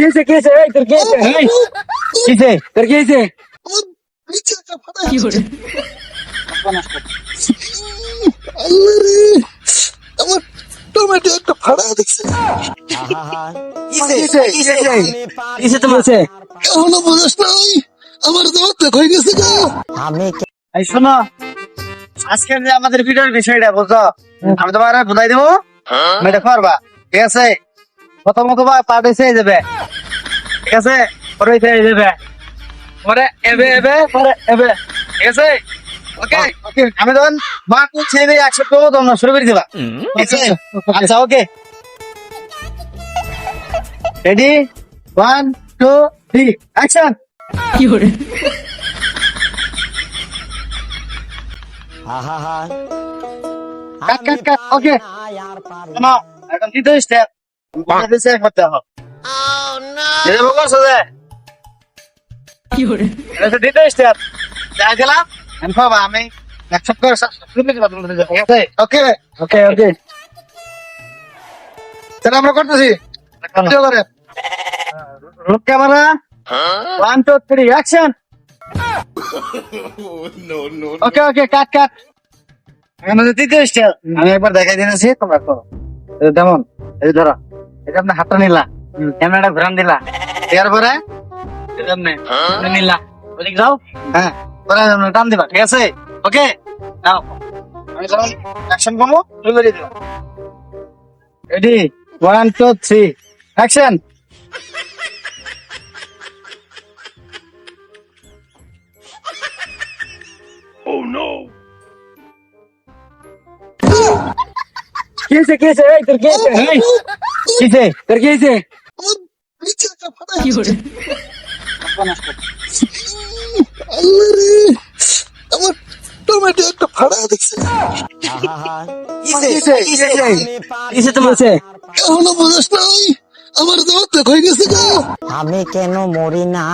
কিসে কিসে এই তোর কিসে এই কিসে তোর কিসে। কি hore আল্লাহ রে আমার টমেটো একটা ফাড়া দেখছে কিসে তোমার এখনও বুঝাস নাই? আমার দাওয়াত হয়ে গেছে গা। এই শোনো আজকে যে আমাদের ভিডিওর বিষয়টা বুঝছ? আমি তোমার বুঝাই দেবো। এটা করবা ঠিক আছে? বা পার্ট এসে যাবে ঠিক আছে? পরে এসে যাবে পরে এবে এবে পরে এবে ঠিক আছে? ওকে? ওকে আমি তখন মা তুই ছেড়ে একশো করব তোমরা শুরু করে দিবা আচ্ছা okay. Ready one two three action কি hore cut cut cut okay. এখন দ্বিতীয় স্টেপ আমি দিবা তোমাদের ওকে ওকে ওকে ওকে। তাহলে আমরা করতেছি। Root camera one two three action okay okay cut cut আমি একবার দেখাই দিয়েছি তোমরা করো। যেমন এই ধরো। এটা আপনি হাতটা নিলা। ক্যামেরাটা ঘুরান দিলা। এরপরে এটা আপনি নিলা। ওদিক যাও। হ্যাঁ। পরে টান দিবা ঠিক আছে? ওকে? নাও আমি যখন অ্যাকশন করব তুমি বেরিয়ে দিবা ready one two three action তোর কিসে এই কিসে তোর কিসে আমার নিচে একটা কি hore আমার টমেটো একটা ফাড়া দেখছে কিসে তোমার? এখনও বুঝাস নাই? আমার দাওয়াত হয়ে গেছে গা। আমি কেন মরি না?